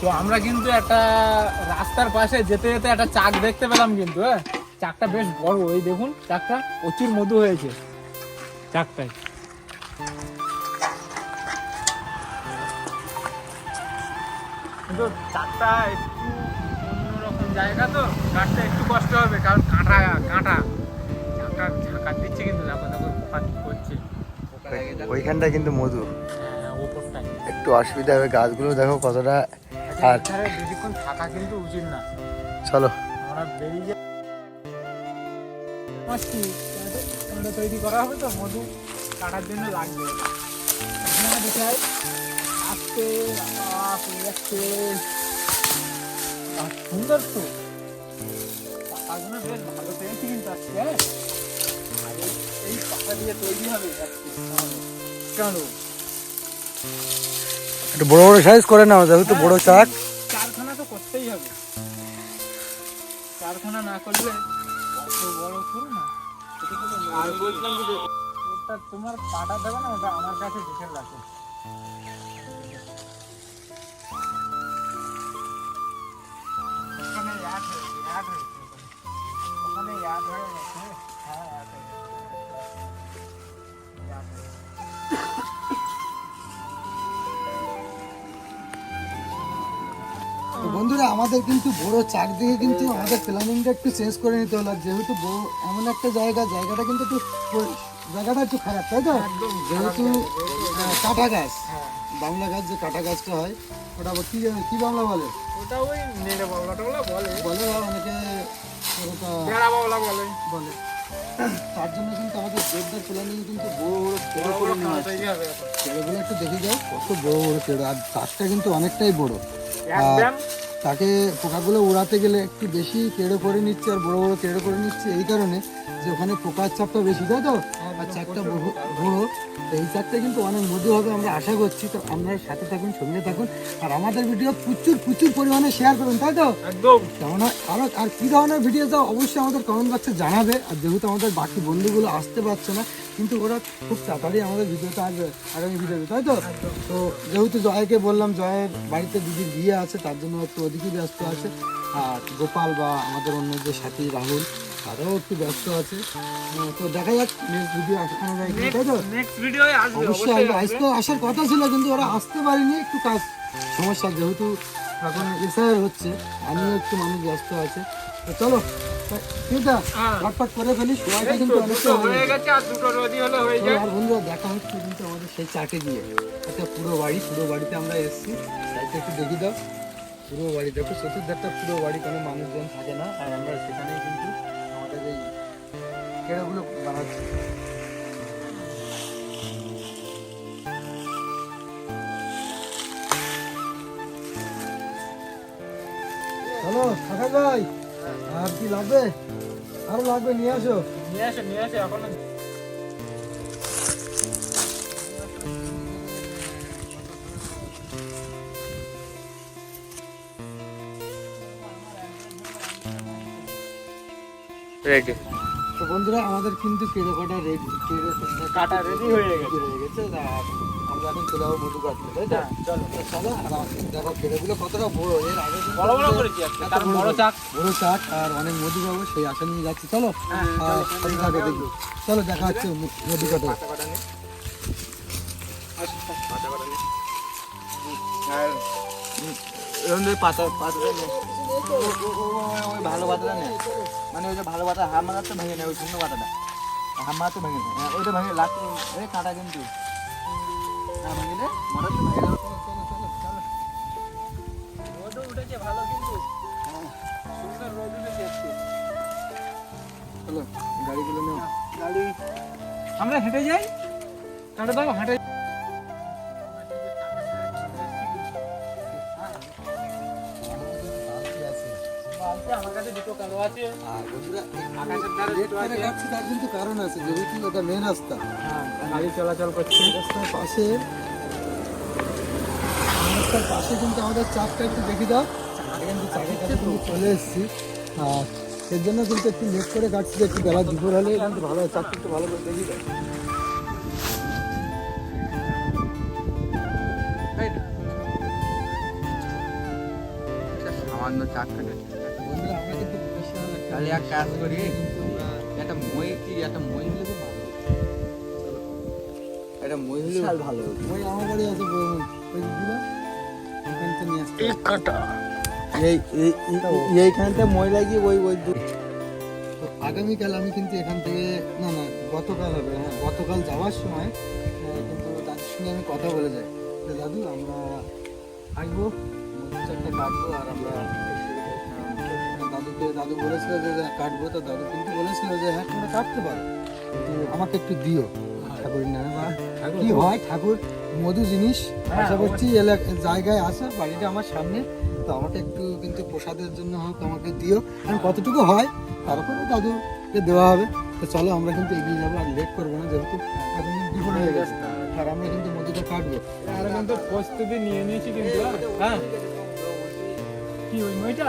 তো আমরা কিন্তু একটা রাস্তার পাশে যেতে যেতে একটা চাক দেখতে পেলাম কিন্তু হ্যাঁ? চাকটা বেশ বড় ওই দেখুন, চাকটা প্রচুর মধু হয়েছে। চাকটায় কিন্তু চাকটা একটু অন্যরকম জায়গা তো কাটতে একটু কষ্ট হবে, কারণ কাঁটা কাঁটা। চাকা ঝাঁকা দিচ্ছে কিন্তু দেখো দেখো পোকা করছে। ওইখানটা কিন্তু মধু হ্যাঁ, একটু অসুবিধা হবে গাছগুলো দেখো কতটা আর- এখানে বেশিক্ষণ থাকা কিন্তু উচিত না। চলো। আমরা বেরিয়ে যাই আমরা তৈরি করা হবে তো মধু কাটার জন্য লাগবে। দেখায় আস্তে আহ, যাচ্ছে সুন্দর তো। পাখাগুলো বেশ ভালো পেয়েছি কিন্তু আজকে হ্যাঁ? এই- এই পাখা দিয়ে তৈরি হবে আজকে আমাদের। একটু বড় বড় সাইজ করে নাও যেহেতু বড় চাক। কারখানা তো করতেই হবে। কারখানা না করলে অত বড় করো না। আর বলছিলাম যে ওটা তোমার পাটা দেবে না ওটা আমার কাছে রাখো। ওখানে হয়েছে হয়েছে। তো বন্ধুরা আমাদের কিন্তু বড় চাক দিয়ে কিন্তু আমাদের প্ল্যানিংটা একটু চেঞ্জ করে নিতে হলো। যেহেতু বড় এমন একটা জায়গা জায়গাটা কিন্তু একটু জায়গাটা একটু খারাপ তাই তো? যেহেতু কাঁটা গাছ। হ্যাঁ। বাংলা গাছ যে কাঁটা গাছটা হয় ওটা কি কি বাংলা বলে? ওটা ওই বলে। বলে অনেকে বলে তার জন্য কিন্তু আমাদের দেবদার প্ল্যানিং কিন্তু বড় করে নেওয়া একটু দেখে যাও কত বড় বড় পেড়ো। আর গাছটা কিন্তু অনেকটাই বড়। তাকে পোকাগুলো উড়াতে গেলে একটু বেশি কেড়ে করে নিচ্ছে আর বড় বড় কেড়ে করে নিচ্ছে এই কারণে যে ওখানে পোকার চাপটা বেশি তাই তো? আর চাকটা বড় এই চাকটা কিন্তু অনেক মধু হবে আমরা আশা করছি। তো আপনারা সাথে থাকুন সঙ্গে থাকুন আর আমাদের ভিডিও প্রচুর প্রচুর পরিমাণে শেয়ার করুন তাই তো? একদম। কেমন হয়? আরও আর কি ধরনের ভিডিও তো অবশ্যই আমাদের কমেন্ট বক্সে জানাবে। আর যেহেতু আমাদের বাকি বন্ধুগুলো আসতে পারছে না কিন্তু ওরা খুব তাড়াতাড়ি আমাদের ভিডিওতে আসবে আগামী ভিডিওতে তাই তো? তো যেহেতু জয়কে বললাম জয়ের বাড়িতে দিদির বিয়ে আছে তার জন্য একটু ওদিকেই ব্যস্ত আছে। আর গোপাল বা আমাদের অন্য যে সাথী রাহুল তারাও একটু ব্যস্ত আছে। তো দেখা যাক নেক্সট ভিডিও আসানো যায় তাই তো? অবশ্যই আসবে। আজকে আসার কথা ছিল কিন্তু ওরা আসতে পারেনি। একটু কাজ সমস্যা যেহেতু এখন এসআইআর হচ্ছে আমিও একটু মানুষ ব্যস্ত আছে। তো চলো ফটফট করে ফেলি সময়টা কিন্তু অনেকটা হয়ে হয়ে গেছে। গেছে আর দুটো রোদি হলে হয়ে যায়। আর বন্ধুরা দেখা হচ্ছে কিন্তু আমাদের সেই চাকে দিয়ে। একটা পুরো বাড়ি পুরো বাড়িতে আমরা এসেছি। সাইডটা একটু দেখি দাও। পুরো বাড়ি দেখো চতুর্ধারটা পুরো বাড়ি কোনো মানুষজন থাকে না। আর আমরা সেখানেই কিন্তু আমাদের এই কেড়াগুলো বানাচ্ছি। চলো থাকা ভাই আর কি লাগবে? আরও লাগবে নিয়ে আসো। নিয়ে আসে নিয়ে আসে এখনও রেডি তো বন্ধুরা আমাদের কিন্তু কেড়ে কাটা রেডি কেড়ে কাটা রেডি হয়ে গেছে। হয়ে এখন চলে যাব মধু কাটতে তাই তো? হ্যাঁ, চলো চলো আর দেখো কেড়েগুলো কতটা বড় এর আগে বড় বড় করেছি বড়। চাক। বড় চাক আর অনেক মধু পাবো সেই আশা নিয়ে যাচ্ছি চলো? হ্যাঁ, আর সাথে থাকো দেখি। চলো দেখা হচ্ছে নদী কাটে। পাতা ভালো পাতাটা নে। মানে ওই যে ভালো পাতা হাম মারাতে ভেঙে নেয় ওই শুকনো পাতাটা। হাম মারাতে ভেঙে নেয় হ্যাঁ, ওইটা ভেঙে এই কাঁটা কিন্তু। আমরা হেঁটে যাই? তাহলে দাও হেঁটে আর বন্ধুরা তার কিন্তু কারণ আছে যেহেতু এটা মেন রাস্তা। হ্যাঁ। গাড়ি চলাচল করছে। রাস্তার পাশে রাস্তার পাশে কিন্তু আমাদের চাপটা একটু দেখে দাও। কিন্তু চাকের কাছে চলে এসেছি। আর এর জন্য কিন্তু একটু লেট করে কাটছি যে একটু বেলা দুপুর হলে কিন্তু ভালো হয় চারটে একটু ভালো করে দেখি। একটা সামান্য চাক কাটে তাহলে এক কাজ করি কিন্তু আমরা একটা মই কি একটা মই হলে খুব ভালো একটা মই হলে ভালো। ওই আমার বাড়ি আছে বড় এখান থেকে নিয়ে আসতে। এই এই- এই- এইখানটা মই লাগিয়ে ওই ওই তো আগামীকাল আমি কিন্তু এখান থেকে না না গতকাল হবে হ্যাঁ গতকাল যাওয়ার সময় আহ, কিন্তু দাদুর সঙ্গে আমি কথা বলে যাই। দাদু আমরা আসব চারটে কাটবো আর আমরা আহ, দাদু বলেছিল যে যে কাটবো তো দাদু কিন্তু বলেছিল যে হ্যাঁ তোমরা কাটতে পারো। আমাকে একটু দিও। ঠাকুরের নামে বা কি হয় ঠাকুর মধু জিনিস আশা করছি জায়গায় আসে বাড়িটা আমার সামনে। তো আমাকে একটু কিন্তু প্রসাদের জন্য হোক আমাকে দিও। কারণ কতটুকু হয় তারপরে দাদুকে দেওয়া হবে। তো চলো আমরা কিন্তু এগিয়ে যাব আর লেট করব না যেহেতু এখন দুপুর হয়ে গেছে। আর আমরা কিন্তু মধুটা কাটবো। আমরা কিন্তু প্রস্তুতি নিয়ে নিয়েছি কিন্তু হ্যাঁ। কি ওই মইটা?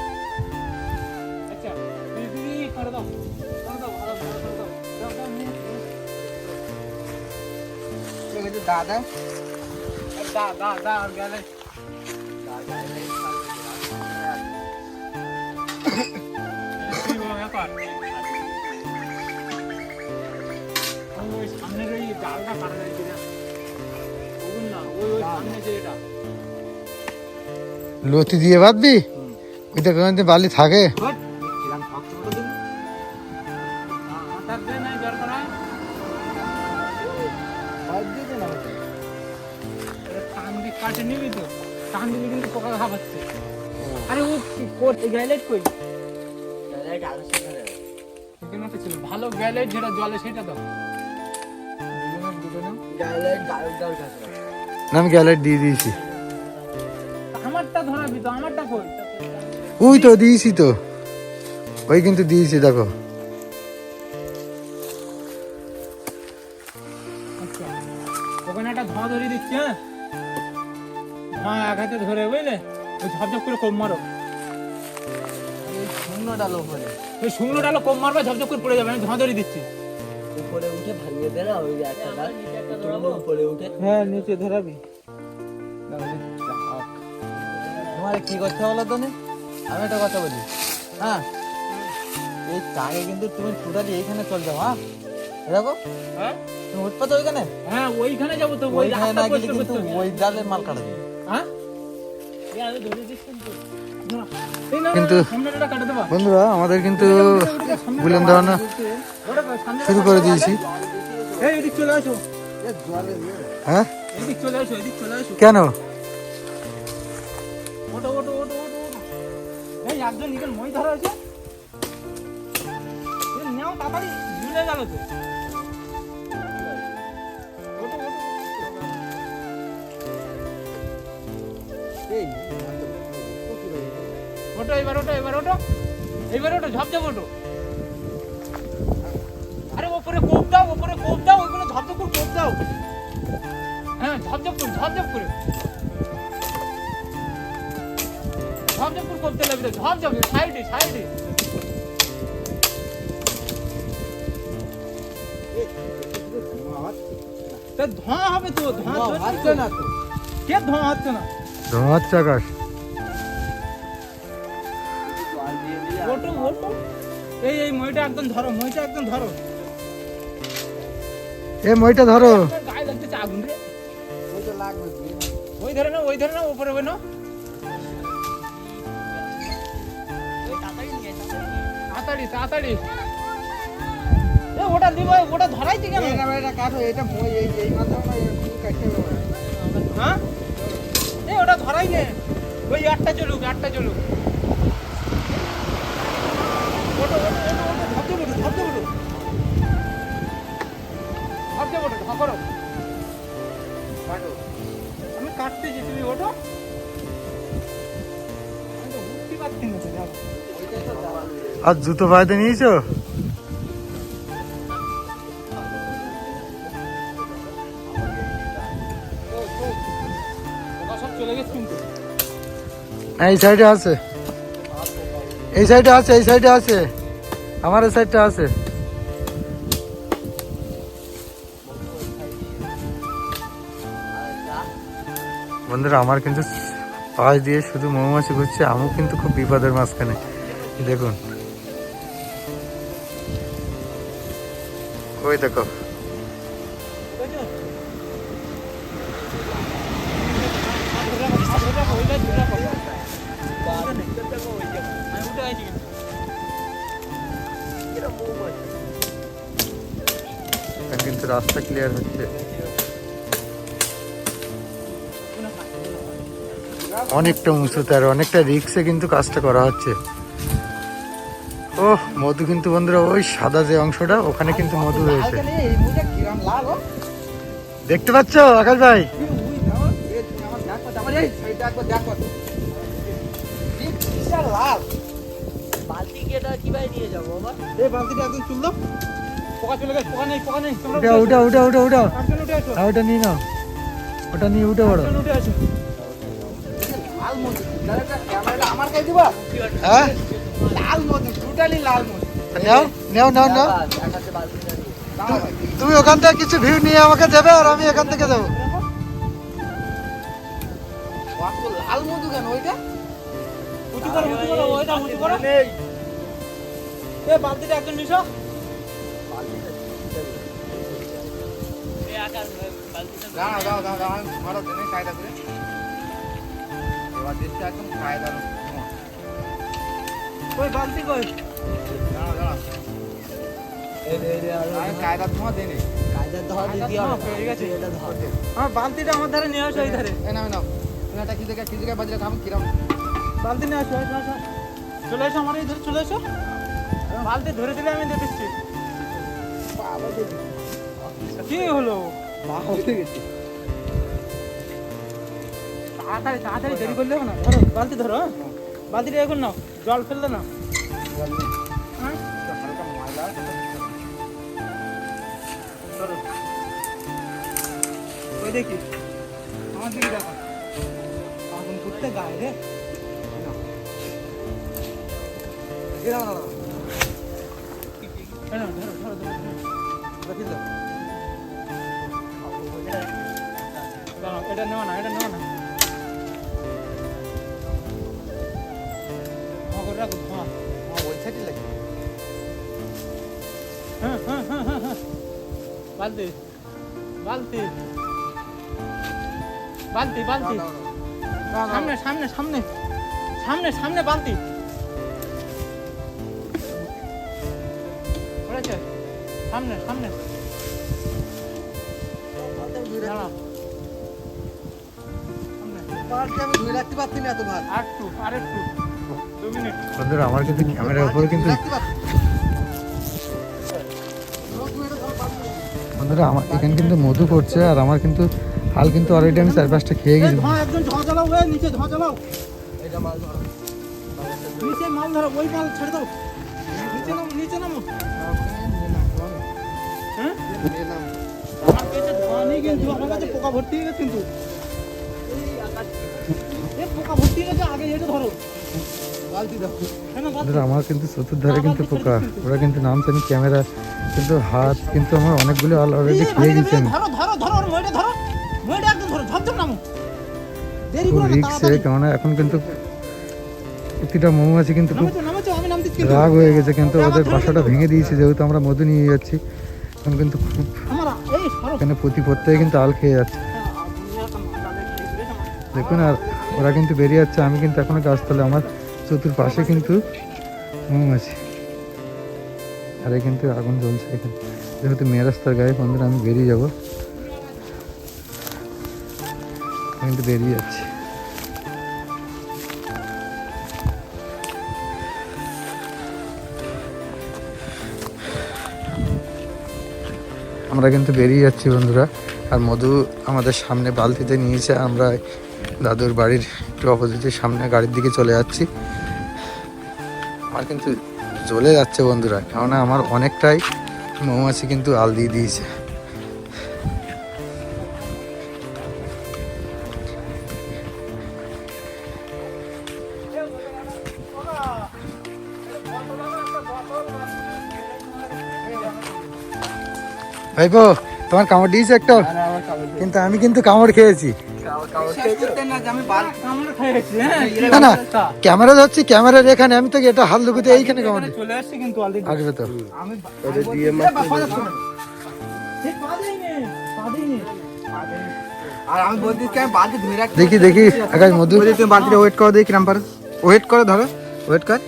দা দা দা আর গেলে কি ব্যাপার ওই সামনের ওই ডালটা কাটা যায় কিনা ওগুন না ওই ওই সামনে যে এটা লতি দিয়ে বাঁধবি ওইটা কোনো বালি থাকে কাটে নিবি তো? টান দিলে কিন্তু পোকা খাবাচ্ছে আরে ও কি কোট গ্যালেট কই? এখানে একটা ছিল। ভালো গ্যালেট যেটা জলে সেটা দাও। আমি গ্যালেট দিয়ে দিয়েছি। আমারটা ধরাবি তো আমারটা কই? ওই তো দিয়েছি তো। ওই কিন্তু দিয়েছি দেখো। আচ্ছা। ওখানে একটা ধোঁয়া ধরিয়ে দিচ্ছি হ্যাঁ? ধোঁয়া এক হাতে ধরে বুঝলে? ওই ঝপঝপ করে কোপ মারো। শূন্য ডাল উপরে। ওই শুকনো ডালো কোপ মারবে ঝপঝপ করে পড়ে যাবে আমি ধোঁয়া ধরিয়ে দিচ্ছি। উপরে উঠে ভাঙিয়ে দে না ওই একটা ডাল। উপরে উঠে। হ্যাঁ নিচে ধরাবি। তোমার কি করতে বলো তো? আমি একটা কথা বলি। হ্যাঁ এই চাকে কিন্তু তুমি টোটালি এইখানে চল যাও হ্যাঁ? দেখো। হ্যাঁ? তুমি উঠবে তো ওইখানে? হ্যাঁ ওইখানে যাব তো ওই ওইখানে না গেলে কিন্তু ওই ডালের মাল কাটা কিন্তু বন্ধুরা, আমাদের কিন্তু বুলেন দেওয়ানো শুরু করে দিয়েছি। হ্যাঁ? কেন? একজন মই ধরা আছে তাড়াতাড়ি গেল তো। ওটো এবার ওটো এবার ওটো এবার ঝপঝপ ওটো আরে ওপরে কোপ দাও ওপরে কোপ দাও ঝপঝপ করে কোপ দাও। হ্যাঁ ঝপঝপ করে ঝপঝপ করে। ঝপঝপ করে কোপতে লাগবে ঝপঝপ সাইডে সাইডে। তা ধোঁয়া হবে তো ধোঁয়া ধোঁয়া হচ্ছে না তো। কে ধোঁয়া হচ্ছে না? ধোঁয়াচ্ছে আকাশ। মইটা একদম ধরো মইটা একদম ধরো। এ মইটা ধরো। গায়ে লাগতেছে আগুন রে। ওই লাগবে ওই ধরে না ওই ধরে না উপরে ওই না তাড়াতাড়ি তাড়াতাড়ি এ ওটা দিব ওটা ধরাইছি কেন? এটা কাটো এটা মই এই এই মাত্র না কাটতে হবে। হ্যাঁ? এ ওটা ধরাই নে। ওই আটটা চলুক আটটা চলুক। আর জুতো পাইতে নিয়েছো? এই সাইডে আছে। এই সাইডে আছে, এই সাইডে আছে। আমার এই সাইডটা আছে। বন্ধুরা, আমার কিন্তু পাশ দিয়ে শুধু মৌমাছি ঘুরছে, আমিও কিন্তু খুব বিপদের মাঝখানে। দেখুন। ওই দেখো। কিন্তু রাস্তা ক্লিয়ার হচ্ছে। অনেকটা উঁচুতে আর অনেকটা রিক্সে কিন্তু কাজটা করা হচ্ছে। ও মধু কিন্তু বন্ধুরা ওই সাদা যে অংশটা ওখানে কিন্তু মধু রয়েছে। দেখতে পাচ্ছ আকাশ ভাই? ওটা নিয়ে নাও। ওটা নিয়ে উঠে পড়ো। আমার কাছে দিবা? হ্যাঁ? লাল মধু। লাল নাও নাও নাও নাও। তুমি ওখান থেকে কিছু ভিউ নিয়ে আমাকে দেবে আর আমি এখান থেকে যাব কত লাল মধু কেন ওইটা? উঁচু করো উঁচু করো ওইটা উঁচু করো। এ বালতিটা একজন নিছো? দাঁড়াও দাঁড়াও দাঁড়াও দাঁড়াও মারো দেনে কায়দা করে। এবার দিচ্ছে একদম কায়দা ওই বালতি কই? দাঁড়াও দাঁড়াও আমি কায়দা তোমার দেনে ঠিক আছে আমার বালতিটা আমার ধারে নিয়ে আসো এই ধারে। এ নাও নাও। একটা কি জায়গায় কি জায়গায় বাজলে খাব কিরম বালতি নিয়ে আসো আসো আসো চলে এসো আমার এই ধারে চলে এসো। বালতি ধরে দিলে আমি দিয়ে দিচ্ছি। কি হলো? তাড়াতাড়ি তাড়াতাড়ি দেরি করলে হবে না। ধরো বালতি ধরো হ্যাঁ? বালতিটা এখন নাও জল ফেললে না। হ্যাঁ? ওই দেখি, আমার দিকে দেখো। আগুন করতে গায়ে রে। ধরো ধরো। এটা নেওয়া না, এটা নেওয়া না। বালতি বালতি। বালতি বালতি। সামনে সামনে সামনে। সামনে সামনে বালতি। সামনে সামনে। বন্ধুরা আমার কিন্তু ক্যামেরার উপরে কিন্তু বন্ধুরা আমার এখানে কিন্তু মধু করছে আর আমার কিন্তু হাল কিন্তু অলরেডি আমি চার পাঁচটা খেয়ে গেছি। ধোঁয়া একজন ধোঁয়া চালাও ওই নিচে ধোঁয়া চালাও এটা মাল ধরো। নিচে মাল ধরো ওই মাল দাও। নিচে নামো নিচে নামো। হ্যাঁ? পোকা ভর্তি হয়ে গেছে কিন্তু। পোকা ভর্তি হয়ে গেছে আগে এটা ধরো। আমার কিন্তু চতুর্ধারে কিন্তু পোকা। ওরা কিন্তু নামছে না ক্যামেরা কিন্তু হাত কিন্তু আমার অনেকগুলো অলরেডি খেয়ে গেছে ধরো ধরো ধরো মইটা ধরো। মইটা একদম ধরো ঝপঝপ নামো। দেরি খুব করো তাড়াতাড়ি। কেননা এখন কিন্তু প্রতিটা মৌমাছি কিন্তু খুব আমি নাম। রাগ হয়ে গেছে কিন্তু ওদের বাসাটা ভেঙে দিয়েছে যেহেতু আমরা মধু নিয়ে যাচ্ছি। এখন কিন্তু খুব এখানে প্রতি প্রত্যেকে কিন্তু আল খেয়ে যাচ্ছে। দেখুন আর ওরা কিন্তু বেরিয়ে যাচ্ছে আমি কিন্তু এখনও গাছতলে আমার চতুর্পাশে কিন্তু মৌমাছি আর কিন্তু আগুন জ্বলছে এখানে। যেহেতু মেয়ে রাস্তার গায়ে বন্ধুরা, আমি বেরিয়ে যাব। কিন্তু বেরিয়ে যাচ্ছি। আমরা কিন্তু বেরিয়ে যাচ্ছি বন্ধুরা। আর মধু আমাদের সামনে বালতিতে নিয়েছে। আমরা দাদুর বাড়ির একটু অপোজিটের সামনে গাড়ির দিকে চলে যাচ্ছি। আমার কিন্তু জ্বলে যাচ্ছে বন্ধুরা কেননা আমার অনেকটাই মৌমাছি কিন্তু আল দিয়ে দিয়েছে। ভাইপো তোমার কামড় দিয়েছে একটা? কিন্তু আমি কিন্তু কামড় খেয়েছি। না না ক্যামেরা যাচ্ছি ক্যামেরার এখানে আমি তো এটা হাত লুকুতে এইখানে। চলে আসছে কিন্তু আসবে তো। দেখি দেখি আকাশ মধু। তুমি বালতিটা ওয়েট করো দেখি কিরম পারো ওয়েট করো ধরো। ওয়েট কর।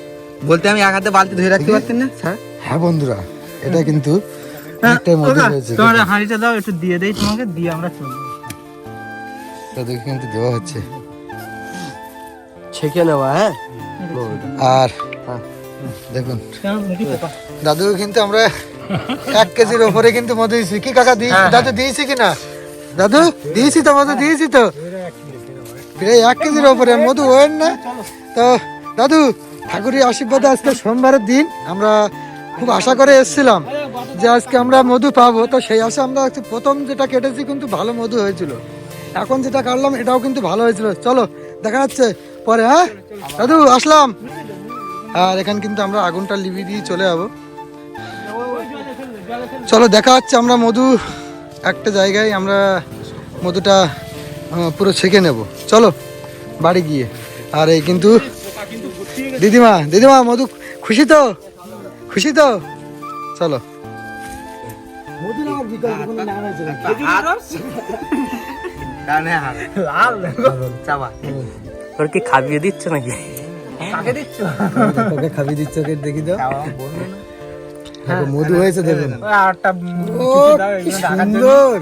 বলতে আমি এক হাতে বালতি ধুয়ে রাখতে পারতেন না। স্যার হ্যাঁ বন্ধুরা এটা কিন্তু অনেকটাই হয়েছে তোমার হাঁড়িটা দাও একটু দিয়ে দেই তোমাকে দিয়ে আমরা চলবো। তাদেরকে কিন্তু দেওয়া হচ্ছে। ছেঁকে নেওয়া হ্যাঁ? আর দেখুন। দাদু কিন্তু আমরা এক কেজির ওপরে কিন্তু মধু দিয়েছি। কি কাকা দিয়েছি? দাদু দিয়েছি কি না? দাদু দিয়েছি তো মধু দিয়েছি তো। প্রায় এক কেজির ওপরে মধু ওয়েন না। তো দাদু ঠাকুরের আশীর্বাদে আজকে সোমবারের দিন আমরা খুব আশা করে এসেছিলাম যে আজকে আমরা মধু পাবো। তো সেই আশা আমরা প্রথম যেটা কেটেছি কিন্তু ভালো মধু হয়েছিল। এখন যেটা কাটলাম এটাও কিন্তু ভালো হয়েছিল। চলো দেখা যাচ্ছে পরে হ্যাঁ? দাদু আসলাম। আর এখান কিন্তু আমরা আগুনটা লিবি দিয়ে চলে যাব। চলো দেখা হচ্ছে আমরা মধু একটা জায়গায় আমরা মধুটা পুরো ছেঁকে নেব। চলো বাড়ি গিয়ে। আর এই কিন্তু দিদিমা দিদিমা মধু খুশি তো? খুশি তো? চলো। লাল চাবা। তোর কি খাবিয়ে দিচ্ছ নাকি? কাকে দিচ্ছ? তোকে খাবি দিচ্ছ ওকে দেখি দাও দেখো, মধু হয়েছে দেখুন। কি জন্য। সুন্দর।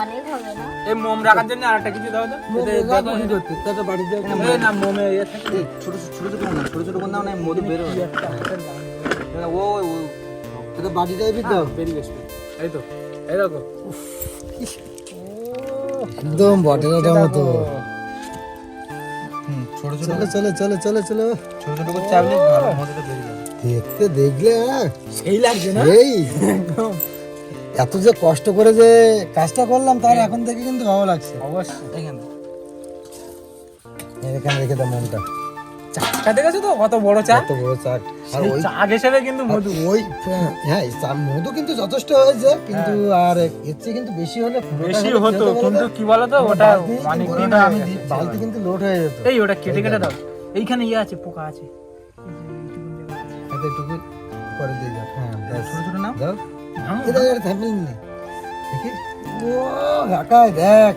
অনেক হবে না? এই মোম রাখার জন্য আরেকটা কিছু দাও তো। এতে না মোমে ইয়ে ছোট ছোট ছোট কোন ছোট ছোট কোন না মধু বের না, ও ও বাড়ি যাবি তো? বেরিয়ে এই তো এই দেখো। একদম বটের মতো। ছোট ছোট চলো চলো চলো চলো চলো। ছোট ছোট করে চাপলে ভালো মধুটা বেরিয়ে যাবে। দেখতে দেখলে সেই লাগছে না? এই। এত যে কষ্ট করে যে কাজটা করলাম তার এখন থেকে কিন্তু ভালো লাগছে। অবশ্যই। এখানে এখানে রেখে দাও মনটা। দেখেছ তো? কত বড় কত আর ওই হিসেবে কিন্তু মধু। ওই হ্যাঁ চা- মধু কিন্তু যথেষ্ট হয়েছে কিন্তু আর এর চেয়ে কিন্তু বেশি হলে বেশি হতো বলো কিন্তু তো? কি বলতো ওটা বালতি- অনেক দিন আমি বালতি কিন্তু লোড হয়ে যেত। এই ওটা কেটে কেটে দাও। এইখানে ইয়ে আছে পোকা আছে। হাতে একটু দিয়ে যাও হ্যাঁ ব্যাস। ছোট ছোট নাও। দাও। এটা এটা থামবেন না। দেখি। ও ঢাকায় দেখ।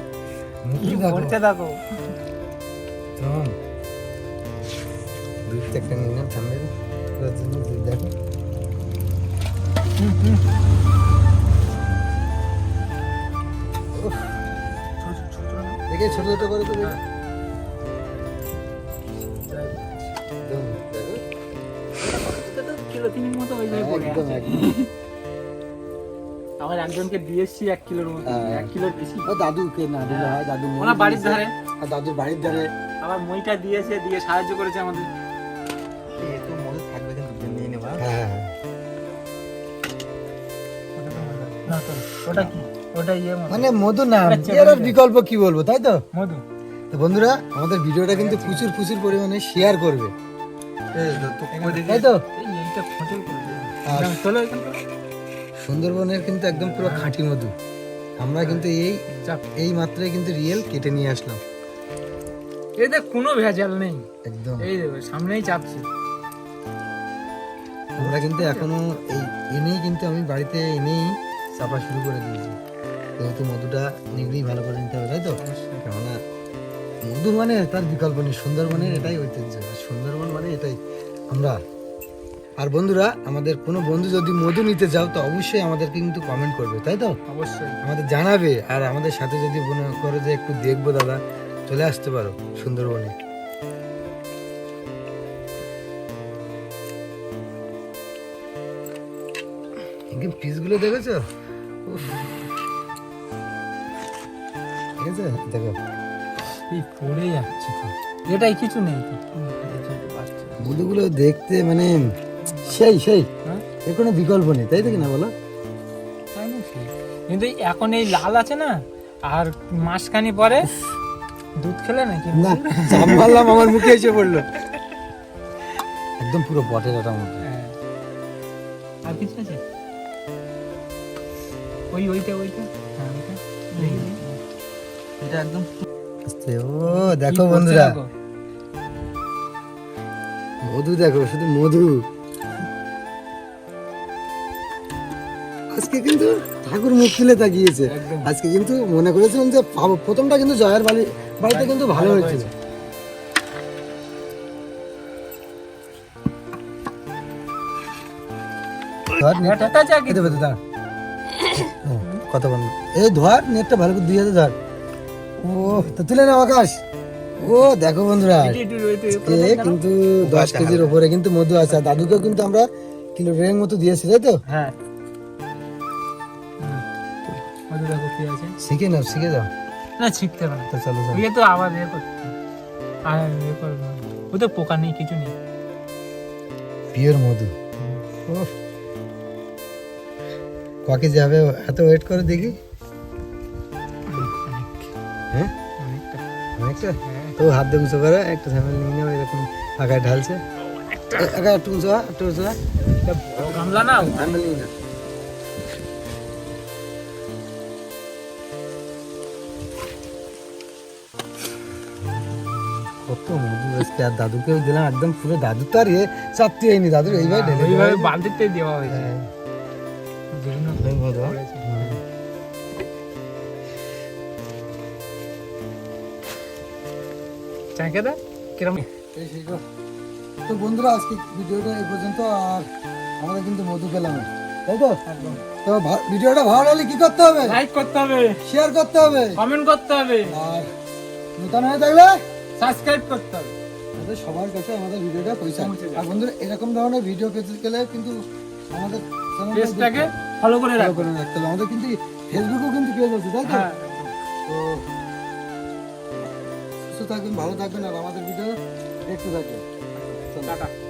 মুখি দেখো। দুধ একটা দুধ দেখো। দেখে ছোট ছোট করে তো হয়ে আমার একজনকে দিয়েছি এক কিলোর মতো। হ্যাঁ। এক কিলোর বেশি। ও দাদুকে না দিলে হয় দাদু ওনার বাড়ির ধারে। আর দাদুর বাড়ির ধারে। আবার মইটা দিয়েছে দিয়ে সাহায্য করেছে আমাদের। ওটা কি? ওটা ইয়ে মানে মধু না এর বিকল্প কি বলব তাই তো? মধু। তো বন্ধুরা আমাদের ভিডিওটা কিন্তু প্রচুর প্রচুর পরিমাণে শেয়ার করবে। তাই তো? সুন্দরবনের কিন্তু একদম পুরো খাঁটি মধু। আমরা কিন্তু এই এই মাত্রায় কিন্তু রিয়েল কেটে নিয়ে আসলাম। এতে কোনো ভেজাল নেই। একদম। এই দেখো সামনেই চাপছে। আমরা কিন্তু এখনও এই এনেই কিন্তু আমি বাড়িতে এনেই চাপা শুরু করে দিয়েছি। যেহেতু মধুটা নিগড়েই ভালো করে নিতে হবে তাই তো? কেননা মধু মানে তার বিকল্প নেই সুন্দরবনের এটাই ঐতিহ্য। সুন্দরবন মানে এটাই। আমরা আর বন্ধুরা আমাদের কোনো বন্ধু যদি মধু নিতে যাও তো অবশ্যই আমাদেরকে কিন্তু কমেন্ট করবে তাই তো? অবশ্যই। আমাদের জানাবে আর আমাদের সাথে যদি মনে করো যে একটু দেখব দাদা চলে আসতে পারো সুন্দরবনে। পিসগুলো দেখেছ? ঠিক আছে দেখো। এই পড়ে যাচ্ছে এটাই কিছু নেই মধুগুলো দেখতে মানে সেই সেই। হ্যাঁ? এর কোনো বিকল্প নেই তাই তো কি না? বলো কিন্তু এখন এই লাল আছে না আর মাসখানি পরে দুধ খেলে নাকি না চাপ মারলাম আমার মুখে এসে পড়ল। একদম পুরো বটের ওটার মধ্যে। হ্যাঁ। আর কিছু আছে? ওই ওইটা ওইটা। হ্যাঁ ওইটা। এটা একদম আস্তে ও দেখো বন্ধুরা। মধু দেখো শুধু মধু। আজকে কিন্তু ঠাকুর মুখ তুলে তাকিয়েছে। আজকে কিন্তু মনে করেছিলাম যে পাবো। প্রথমটা কিন্তু জয়ের বাড়ি বাড়িতে কিন্তু ভালো হয়েছিল। পেতে দাঁড়া। ও, কত এই ধর নেটটা ভালো করে দুই হাতে ধর। ও তো তুলে নাও আকাশ। ও দেখো বন্ধুরা কিন্তু দশ কেজির উপরে কিন্তু মধু আছে দাদুকেও কিন্তু আমরা কিলো রেং মতো দিয়েছি তাই তো? হ্যাঁ। শিখে নাও শিখে যাও। না শিখতে হবে তো চলো চলো। তো আবার ইয়ে করতে আর ইয়ে করবে। ও তো পোকা নেই কিছু নেই। পিওর মধু। ওহ। ক কেজি হবে এত ওয়েট করে দেখি হ্যাঁ অনেকটা অনেকটা হ্যাঁ। তো হাত দিয়ে উঁচু করে একটা স্যাম্পল নিয়ে নেবে এরকম আগায় ঢালছে এ- একা একটু উঁচু হওয়া, একটু উঁচু হওয়া। এটা বড় গামলা না স্যাম্পল নিয়ে নাও। কত মধু আজকে আর দাদুকেও দিলাম একদম পুরো দাদু তো আর এ চাপতে হয়নি দাদুর এইভাবে ঢেলে দেওয়া ওইভাবে হয়েছে। বালতিতে দেওয়া হয়েছে কিরম। তো বন্ধুরা আজকে ভিডিওটা এই পর্যন্ত আর আমরা কিন্তু মধু পেলাম তাই তো? তো ভিডিওটা ভালো লাগলে কি করতে হবে? লাইক করতে হবে। শেয়ার করতে হবে। কমেন্ট করতে হবে। আর নতুন হয়ে থাকলে সাবস্ক্রাইব করতে হবে। যাতে সবার কাছে আমাদের ভিডিওটা পৌঁছায়। আর বন্ধুরা এরকম ধরনের ভিডিও পেতে গেলে কিন্তু আমাদের দেখতে- ফলো করে রাখো। করে রাখতে হবে। আমাদের কিন্তু ফেসবুকেও কিন্তু পেজ আছে তাই তো? হ্যাঁ। তো সুস্থ থাকবেন ভালো থাকবেন আর আমাদের ভিডিও দেখতে থাকবেন। টাটা।